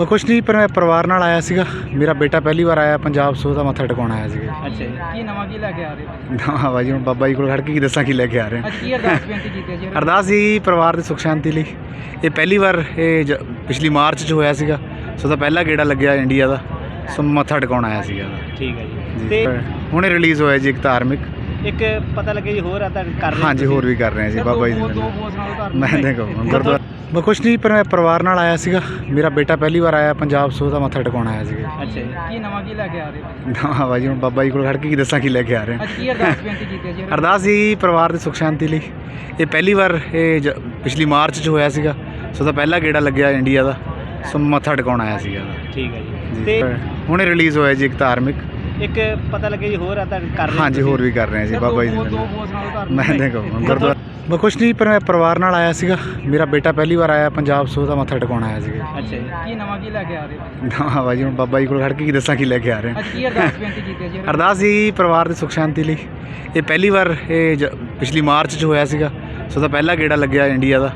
ਮੈਂ ਕੁਛ ਨਹੀਂ ਪਰ ਮੈਂ ਪਰਿਵਾਰ ਨਾਲ ਆਇਆ ਸੀਗਾ। ਮੇਰਾ ਬੇਟਾ ਪਹਿਲੀ ਵਾਰ ਆਇਆ ਪੰਜਾਬ ਸੋ ਦਾ ਮੱਥਾ ਟਿਕਾਉਣ ਆਇਆ ਸੀਗਾ। ਅੱਛਾ ਜੀ। ਕੀ ਨਵਾਂ ਕੀ ਲੈ ਕੇ ਆ ਰਹੇ ਹੋ ਨਾ ਬਾਜੀ ਹੁਣ ਬਾਬਾ ਜੀ ਕੋਲ ਖੜ ਕੇ ਕੀ ਦੱਸਾਂ ਕੀ ਲੈ ਕੇ ਆ ਰਹੇ ਅੱਜ ਕੀ ਅਰਦਾਸ ਬੇਨਤੀ ਕੀਤੀ ਹੈ ਜੀ? ਅਰਦਾਸ ਜੀ ਪਰਿਵਾਰ ਦੀ ਸੁਖ ਸ਼ਾਂਤੀ ਲਈ। ਇਹ ਪਹਿਲੀ ਵਾਰ ਇਹ ਜ- ਪਿਛਲੀ ਮਾਰਚ 'ਚ ਹੋਇਆ ਸੀਗਾ। ਸੋ ਦਾ ਪਹਿਲਾ ਗੇੜਾ ਲੱਗਿਆ ਇੰਡੀਆ ਦਾ। ਸੋ ਮੱਥਾ ਟਿਕਾਉਣ ਆਇਆ ਸੀਗਾ। ਠੀਕ ਹੈ ਜੀ। ਜੀ ਤੇ ਹੁਣੇ ਰਿਲੀਜ਼ ਹੋਇਆ ਜੀ ਇੱਕ ਧਾਰਮਿਕ। ਇੱਕ ਪਤਾ ਲੱਗਿਆ ਜੀ ਹੋਰ ਆ ਤਾਂ ਕਰ ਰਹੇ ਹਾਂਜੀ ਹੋਰ ਵੀ ਕਰ ਰਹੇ ਜੀ ਬਾਬਾ ਜੀ ਦੋ ਨਾਲ। ਬੋਸ ਨਾਲ ਧਾਰਮਿਕ ਮੈਂ ਦੇਖੋ ਗੁਰਦੁਆਰਾ ਮੈਂ ਕੁਛ ਨਹੀਂ ਪਰ ਮੈਂ ਪਰਿਵਾਰ ਨਾਲ ਆਇਆ ਸੀਗਾ। ਮੇਰਾ ਬੇਟਾ ਪਹਿਲੀ ਵਾਰ ਆਇਆ ਪੰਜਾਬ ਸੋ ਦਾ ਮੱਥਾ ਟਿਕਾਉਣ ਆਇਆ ਸੀਗਾ ਅੱਛਾ ਜੀ। ਕੀ ਨਵਾਂ ਕੀ ਲੈ ਕੇ ਆ ਰਹੇ ਹੋ ਨਾ ਹੁਣ ਬਾਬਾ ਜੀ ਕੋਲ ਖੜ ਕੇ ਕੀ ਦੱਸਾਂ ਕੀ ਲੈ ਕੇ ਆ ਰਹੇ ਅੱਜ ਕੀ ਅਰਦਾਸ ਬੇਨਤੀ ਕੀਤੀ ਹੈ ਜੀ? ਅਰਦਾਸ ਜੀ ਪਰਿਵਾਰ ਦੀ ਸੁਖ ਸ਼ਾਂਤੀ ਲਈ। ਇਹ ਪਹਿਲੀ ਵਾਰ ਇਹ ਜ- ਪਿਛਲੀ ਮਾਰਚ 'ਚ ਹੋਇਆ ਸੀਗਾ। ਸੋ ਦਾ ਪਹਿਲਾ ਗੇੜਾ ਲੱਗਿਆ ਇੰਡੀਆ ਦਾ। ਸੋ ਮੱਥਾ ਟਿਕਾਉਣ ਆਇਆ ਸੀਗਾ। ਠੀਕ ਹੈ ਜੀ। ਜੀ। ਤੇ ਹੁਣੇ ਰਿਲੀਜ਼ ਹੋਇਆ ਜੀ ਇੱਕ ਧਾਰਮਿਕ। ਇੱਕ ਪਤਾ ਲੱਗਿਆ ਜੀ ਹੋਰ ਆ ਤਾਂ ਕਰ ਰਹੇ ਹਾਂਜੀ ਹੋਰ ਵੀ ਕਰ ਰਹੇ ਹਾਂ ਜੀ ਬਾਬਾ ਜੀ ਦੋ ਮੈਂ ਦੇਖੋ ਗੁਰਦੁਆਰਾ ਮੈਂ ਕੁਛ ਨਹੀਂ ਪਰ ਮੈਂ ਪਰਿਵਾਰ ਨਾਲ ਆਇਆ ਸੀਗਾ। ਮੇਰਾ ਬੇਟਾ ਪਹਿਲੀ ਵਾਰ ਆਇਆ ਪੰਜਾਬ ਸੋ ਦਾ ਮੱਥਾ ਟਿਕਾਉਣ ਆਇਆ ਸੀਗਾ। ਅੱਛਾ ਜੀ। ਕੀ ਨਵਾਂ ਕੀ ਲੈ ਕੇ ਆ ਰਹੇ ਹੋ ਨਾ ਹੁਣ ਬਾਬਾ ਜੀ ਕੋਲ ਖੜ ਕੇ ਕੀ ਦੱਸਾਂ ਕੀ ਲੈ ਕੇ ਆ ਰਹੇ ਅੱਜ ਕੀ ਅਰਦਾਸ ਬੇਨਤੀ ਕੀਤੀ ਹੈ ਜੀ? ਅਰਦਾਸ ਜੀ ਪਰਿਵਾਰ ਦੀ ਸੁਖ ਸ਼ਾਂਤੀ ਲਈ। ਇਹ ਪਹਿਲੀ ਵਾਰ ਇਹ ਜ- ਪਿਛਲੀ ਮਾਰਚ 'ਚ ਹੋਇਆ ਸੀਗਾ। ਸੋ ਦਾ ਪਹਿਲਾ ਗੇੜਾ ਲੱਗਿਆ ਇੰਡੀਆ ਦਾ।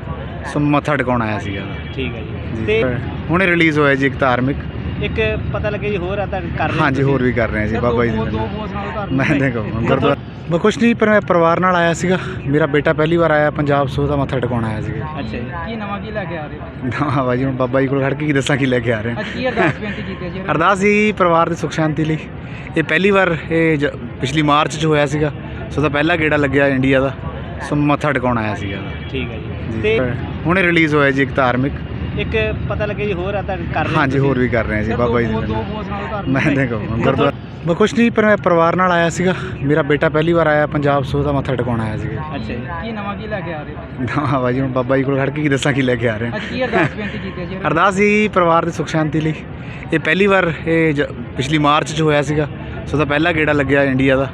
ਸੋ ਮੱਥਾ ਟਿਕਾਉਣ ਆਇਆ ਸੀਗਾ। ਠੀਕ ਹੈ ਜੀ। ਜੀ ਤੇ ਹੁਣੇ ਰਿਲੀਜ਼ ਹੋਇਆ ਜੀ ਇੱਕ ਧਾਰਮਿਕ। ਇੱਕ ਪਤਾ ਲੱਗਿਆ ਜੀ ਹੋਰ ਆ ਤਾਂ ਕਰ ਰਹੇ ਹਾਂਜੀ ਹੋਰ ਵੀ ਕਰ ਰਹੇ ਹਾਂ ਜੀ ਬਾਬਾ ਜੀ ਦੇ ਨਾਲ। ਧਾਰਮਿਕ ਮੈਂ ਦੇਖੋ ਗੁਰਦੁਆਰਾ ਮੈਂ ਕੁਛ ਨਹੀਂ ਪਰ ਮੈਂ ਪਰਿਵਾਰ ਨਾਲ ਆਇਆ ਸੀਗਾ। ਮੇਰਾ ਬੇਟਾ ਪਹਿਲੀ ਵਾਰ ਆਇਆ ਪੰਜਾਬ ਸੋ ਦਾ ਮੱਥਾ ਟਿਕਾਉਣ ਆਇਆ ਸੀਗਾ। ਅੱਛਾ ਜੀ। ਕੀ ਨਵਾਂ ਕੀ ਲੈ ਕੇ ਆ ਰਹੇ ਹੋ ਨਾ ਬਾਜੀ ਹੁਣ ਬਾਬਾ ਜੀ ਕੋਲ ਖੜ ਕੇ ਕੀ ਦੱਸਾਂ ਕੀ ਲੈ ਕੇ ਆ ਰਹੇ ਅੱਜ ਕੀ ਅਰਦਾਸ ਬੇਨਤੀ ਕੀਤੀ ਹੈ ਜੀ ਅਰਦਾਸ ਜੀ ਪਰਿਵਾਰ ਦੀ ਸੁਖ ਸ਼ਾਂਤੀ ਲਈ। ਇਹ ਪਹਿਲੀ ਵਾਰ ਇਹ ਜ- ਪਿਛਲੀ ਮਾਰਚ 'ਚ ਹੋਇਆ ਸੀਗਾ। ਸੋ ਦਾ ਪਹਿਲਾ ਗੇੜਾ ਲੱਗਿਆ ਇੰਡੀਆ ਦਾ। ਸੋ ਮੱਥਾ ਟਿਕਾਉਣ ਆਇਆ ਸੀਗਾ। ਠੀਕ ਹੈ ਜੀ। ਜੀ। ਤੇ ਹੁਣੇ ਰਿਲੀਜ਼ ਹੋਇਆ ਜੀ ਇੱਕ ਧਾਰਮਿਕ। ਇੱਕ ਪਤਾ ਲੱਗਿਆ ਜੀ ਹੋਰ ਆ ਤਾਂ ਕਰ ਰਹੇ ਹਾਂਜੀ ਹੋਰ ਵੀ ਕਰ ਰਹੇ ਹਾਂ ਜੀ ਬਾਬਾ ਜੀ ਦੇ ਨਾਲ। ਮੈਂ ਦੇਖੋ ਗੁਰਦੁਆਰਾ ਮੈਂ ਕੁਛ ਨਹੀਂ ਪਰ ਮੈਂ ਪਰਿਵਾਰ ਨਾਲ ਆਇਆ ਸੀਗਾ। ਮੇਰਾ ਬੇਟਾ ਪਹਿਲੀ ਵਾਰ ਆਇਆ ਪੰਜਾਬ ਸੋ ਦਾ ਮੱਥਾ ਟਿਕਾਉਣ ਆਇਆ ਸੀਗਾ। ਅੱਛਾ ਜੀ। ਕੀ ਨਵਾਂ ਕੀ ਲੈ ਕੇ ਆ ਰਹੇ ਹੋ ਨਾ ਬਾਜੀ ਹੁਣ ਬਾਬਾ ਜੀ ਕੋਲ ਖੜ ਕੇ ਕੀ ਦੱਸਾਂ ਕੀ ਲੈ ਕੇ ਆ ਰਹੇ ਅੱਜ ਕੀ ਅਰਦਾਸ ਬੇਨਤੀ ਕੀਤੀ ਹੈ ਜੀ? ਅਰਦਾਸ ਜੀ ਪਰਿਵਾਰ ਦੀ ਸੁਖ ਸ਼ਾਂਤੀ ਲਈ। ਇਹ ਪਹਿਲੀ ਵਾਰ ਇਹ ਜ- ਪਿਛਲੀ ਮਾਰਚ 'ਚ ਹੋਇਆ ਸੀਗਾ। ਸੋ ਦਾ ਪਹਿਲਾ ਗੇੜਾ ਲੱਗਿਆ ਇੰਡੀਆ ਦਾ।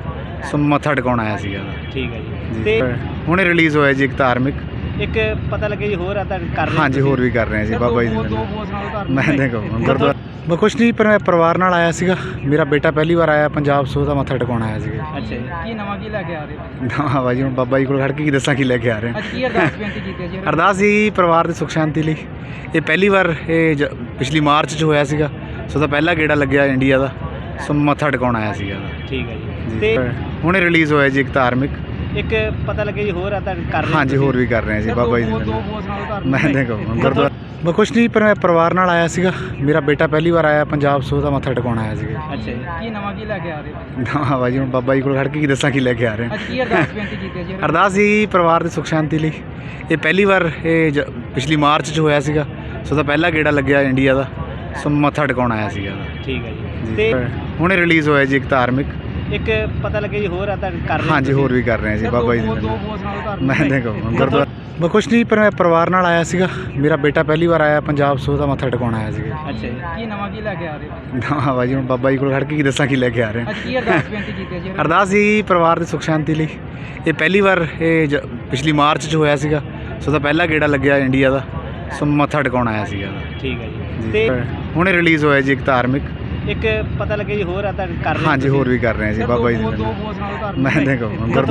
ਸੋ ਮੱਥਾ ਟਿਕਾਉਣ ਆਇਆ ਸੀਗਾ। ਠੀਕ ਹੈ ਜੀ। ਜੀ ਤੇ ਹੁਣੇ ਰਿਲੀਜ਼ ਹੋਇਆ ਜੀ ਇੱਕ ਧਾਰਮਿਕ। ਇੱਕ ਪਤਾ ਲੱਗਿਆ ਜੀ ਹੋਰ ਆ ਤਾਂ ਕਰ ਰਹੇ ਹਾਂਜੀ ਹੋਰ ਵੀ ਕਰ ਰਹੇ ਹਾਂ ਜੀ ਬਾਬਾ ਜੀ ਦੇ ਦੋ ਨਾਲ। ਮੈਂ ਦੇਖੋ ਗੁਰਦੁਆਰਾ ਮੈਂ ਕੁਛ ਨਹੀਂ ਪਰ ਮੈਂ ਪਰਿਵਾਰ ਨਾਲ ਆਇਆ ਸੀਗਾ। ਮੇਰਾ ਬੇਟਾ ਪਹਿਲੀ ਵਾਰ ਆਇਆ ਪੰਜਾਬ ਸੋ ਦਾ ਮੱਥਾ ਟਿਕਾਉਣ ਆਇਆ ਸੀਗਾ। ਅੱਛਾ ਜੀ ਕੀ ਨਵਾਂ ਕੀ ਲੈ ਕੇ ਆ ਰਹੇ ਹੋ? ਨਾ ਬਾਜੀ ਹੁਣ ਬਾਬਾ ਜੀ ਕੋਲ ਖੜ ਕੇ ਕੀ ਦੱਸਾਂ ਕੀ ਲੈ ਕੇ ਆ ਰਹੇ ਅੱਜ ਕੀ ਅਰਦਾਸ ਬੇਨਤੀ ਕੀਤੀ ਹੈ ਜੀ? ਅਰਦਾਸ ਜੀ ਪਰਿਵਾਰ ਦੀ ਸੁਖ ਸ਼ਾਂਤੀ ਲਈ। ਇਹ ਪਹਿਲੀ ਵਾਰ ਇਹ ਜ- ਪਿਛਲੀ ਮਾਰਚ 'ਚ ਹੋਇਆ ਸੀਗਾ। ਸੋ ਦਾ ਪਹਿਲਾ ਗੇੜਾ ਲੱਗਿਆ ਇੰਡੀਆ ਦਾ। ਸੋ ਮੱਥਾ ਟਿਕਾਉਣ ਆਇਆ ਸੀਗਾ। ਠੀਕ ਹੈ ਜੀ। ਜੀ ਤੇ ਹੁਣੇ ਰਿਲੀਜ਼ ਹੋਇਆ ਜੀ ਇੱਕ ਧਾਰਮਿਕ। ਇੱਕ ਪਤਾ ਲੱਗਿਆ ਜੀ ਹੋਰ ਆ ਤਾਂ ਕਰ ਰਹੇ ਹਾਂਜੀ ਹੋਰ ਵੀ ਕਰ ਰਹੇ ਜੀ ਬਾਬਾ ਜੀ ਦੇ ਦੋ। ਬੋਸ ਨਾਲ। ਧਾਰਮਿਕ ਮੈਂ ਦੇਖੋ ਗੁਰਦੁਆਰਾ ਮੈਂ ਕੁਛ ਨਹੀਂ ਪਰ ਮੈਂ ਪਰਿਵਾਰ ਨਾਲ ਆਇਆ ਸੀਗਾ। ਮੇਰਾ ਬੇਟਾ ਪਹਿਲੀ ਵਾਰ ਆਇਆ ਪੰਜਾਬ ਸੋ ਦਾ ਮੱਥਾ ਟਿਕਾਉਣ ਆਇਆ ਸੀਗਾ ਅੱਛਾ ਜੀ। ਕੀ ਨਵਾਂ ਕੀ ਲੈ ਕੇ ਆ ਰਹੇ ਹੋ ਨਾ ਹੁਣ ਬਾਬਾ ਜੀ ਕੋਲ ਖੜ ਕੇ ਕੀ ਦੱਸਾਂ ਕੀ ਲੈ ਕੇ ਆ ਰਹੇ ਅੱਜ ਕੀ ਅਰਦਾਸ ਬੇਨਤੀ ਕੀਤੀ ਹੈ ਜੀ? ਅਰਦਾਸ ਜੀ ਪਰਿਵਾਰ ਦੀ ਸੁਖ ਸ਼ਾਂਤੀ ਲਈ। ਇਹ ਪਹਿਲੀ ਵਾਰ ਇਹ ਜ- ਪਿਛਲੀ ਮਾਰਚ 'ਚ ਹੋਇਆ ਸੀਗਾ। ਸੋ ਦਾ ਪਹਿਲਾ ਗੇੜਾ ਲੱਗਿਆ ਇੰਡੀਆ ਦਾ। ਸੋ ਮੱਥਾ ਟਿਕਾਉਣ ਆਇਆ ਸੀਗਾ। ਠੀਕ ਹੈ ਜੀ। ਹੁਣੇ ਰਿਲੀਜ਼ ਹੋਇਆ ਜੀ ਇੱਕ ਧਾਰਮਿਕ। ਇੱਕ ਪਤਾ ਲੱਗਿਆ ਜੀ ਹੋਰ ਆ ਤਾਂ ਕਰ ਰਹੇ ਹਾਂਜੀ ਹੋਰ ਵੀ ਕਰ ਰਹੇ ਹਾਂ ਜੀ ਬਾਬਾ ਜੀ ਦੇ ਮੈਂ ਦੇਖੋ ਗੁਰਦੁਆਰਾ ਮੈਂ ਕੁਛ ਨਹੀਂ ਪਰ ਮੈਂ ਪਰਿਵਾਰ ਨਾਲ ਆਇਆ ਸੀਗਾ। ਮੇਰਾ ਬੇਟਾ ਪਹਿਲੀ ਵਾਰ ਆਇਆ ਪੰਜਾਬ ਸੋ ਦਾ ਮੱਥਾ ਟਿਕਾਉਣ ਆਇਆ ਸੀਗਾ। ਅੱਛਾ ਜੀ। ਕੀ ਨਵਾਂ ਕੀ ਲੈ ਕੇ ਆ ਰਹੇ ਹੋ ਨਾ ਬਾਜੀ ਹੁਣ ਬਾਬਾ ਜੀ ਕੋਲ ਖੜ ਕੇ ਕੀ ਦੱਸਾਂ ਕੀ ਲੈ ਕੇ ਆ ਰਹੇ ਅੱਜ ਕੀ ਅਰਦਾਸ ਬੇਨਤੀ ਕੀਤੀ ਹੈ ਜੀ? ਅਰਦਾਸ ਜੀ ਪਰਿਵਾਰ ਦੀ ਸੁਖ ਸ਼ਾਂਤੀ ਲਈ। ਇਹ ਪਹਿਲੀ ਵਾਰ ਇਹ ਜ- ਪਿਛਲੀ ਮਾਰਚ 'ਚ ਹੋਇਆ ਸੀਗਾ। ਸੋ ਦਾ ਪਹਿਲਾ ਗੇੜਾ ਲੱਗਿਆ ਇੰਡੀਆ ਦਾ। ਸੋ ਮੱਥਾ ਟਿਕਾਉਣ ਆਇਆ ਸੀਗਾ। ਠੀਕ ਹੈ ਜੀ। ਜੀ ਤੇ ਹੁਣੇ ਰਿਲੀਜ਼ ਹੋਇਆ ਜੀ ਇੱਕ ਧਾਰਮਿਕ। ਇੱਕ ਪਤਾ ਲੱਗਿਆ ਜੀ ਹੋਰ ਆ ਤਾਂ ਕਰ ਰਹੇ ਹਾਂਜੀ ਹੋਰ ਵੀ ਕਰ ਰਹੇ ਹਾਂ ਜੀ ਬਾਬਾ ਜੀ ਦੇ ਨਾਲ। ਮੈਂ ਦੇਖੋ ਗੁਰਦੁਆਰਾ